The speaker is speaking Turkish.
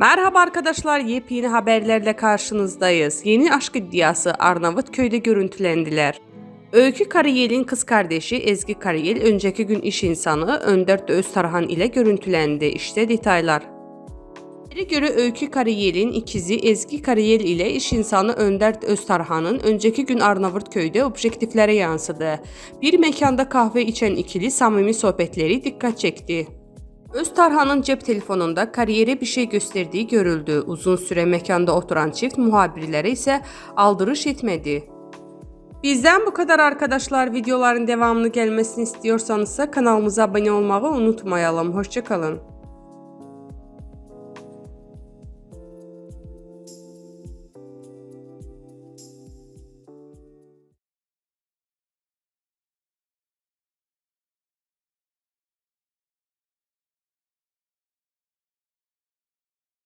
Merhaba arkadaşlar, yepyeni haberlerle karşınızdayız. Yeni aşk iddiası Arnavutköy'de görüntülendiler. Öykü Karayel'in kız kardeşi Ezgi Karayel önceki gün iş insanı Önder Öztarhan ile görüntülendi. İşte detaylar. Habere göre Öykü Karayel'in ikizi Ezgi Karayel ile iş insanı Önder Öztarhan'ın önceki gün Arnavutköy'de objektiflere yansıdı. Bir mekanda kahve içen ikili samimi sohbetleri dikkat çekti. Öztarhan'ın cep telefonunda kariyere bir şey gösterdiği görüldü. Uzun süre mekanda oturan çift muhabirlere ise aldırış etmedi. Bizden bu kadar arkadaşlar. Videoların devamını gelmesini istiyorsanız kanalımıza abone olmayı unutmayalım. Hoşçakalın.